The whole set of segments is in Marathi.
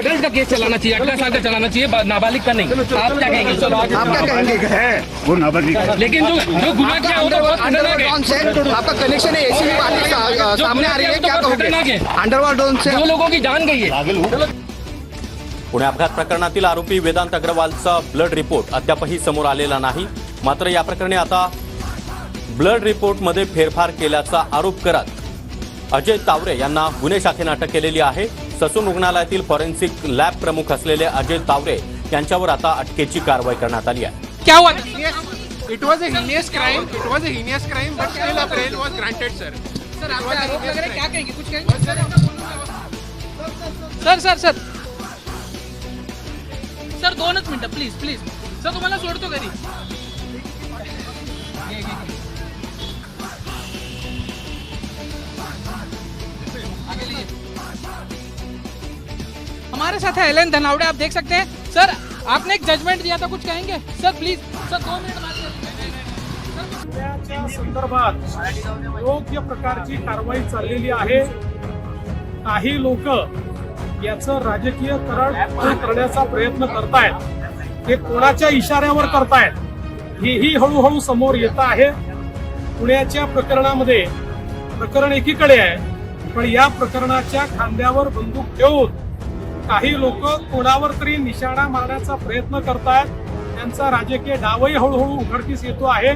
अडल्ट का केस चलाना चाहिए? अठारह साल का चलाना चाहिए नाबालिग का नहीं। आप क्या कहेंगे? आप क्या कहेंगे? है। वो नाबालिग है। लेकिन जो जो गुना किया वो तो बहुत खतरनाक अंडरवर्ल्ड है। डॉन से आपका कनेक्शन है ऐसी बातें सामने आ रही है तो क्या कहोगे? है। अंडरवर्ल्ड डॉन से दो लोगों की जान गई है। पुणे अपघात प्रकरणातील आरोपी वेदांत अग्रवालचा ब्लड रिपोर्ट अद्यापही समोर आलेला नाही. मात्र या प्रकरणी आता ब्लड रिपोर्टमध्ये फेरफार केल्याचा आरोप करत अजय तावरे यांना गुन्हे शाखेनं अटक केलेली आहे. ससून रुग्णालयातील फॉरेन्सिक लॅब प्रमुख असलेले अजय तावरे यांच्यावर आता अटकेची कारवाई करण्यात आली आहे. क्या हुआ? It was a heinous crime. It was a heinous crime, but still a bail was granted, sir. Sir आप आरोप लग रहा है क्या कहेंगे? कुछ कहेंगे? सर सर सर सर दोनच मिनिटं प्लीज प्लीज सर तुम्हाला सोडतो घरी. हमारे साथ है एलन धनावड़े आप देख सकते हैं। सर आपने एक जजमेंट दिया था कुछ कहेंगे? सर प्लीज सर दो मिनट संदर्भात योग्य प्रकारची कारवाई चाललेली आहे. काही लोक याचं राजकीयकरण करण्याचा प्रयत्न करतायत. ते कोणाच्या इशाऱ्यावर करतायत हेही हळूहळू समोर येत आहे. पुण्याच्या प्रकरणामध्ये प्रकरण एकीकडे आहे पण या प्रकरणाच्या खांद्यावर बंदूक ठेवून काही लोक कोणावर तरी निशाणा मारण्याचा प्रयत्न करतायत. त्यांचा राजकीय डावही हळूहळू उघडकीस येतो आहे.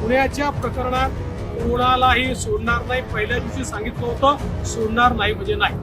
पुण्याच्या प्रकरणात कोणालाही सोडणार नाही. पहिल्या दिवशी सांगितलं होतं सोडणार नाही म्हणजे नाही.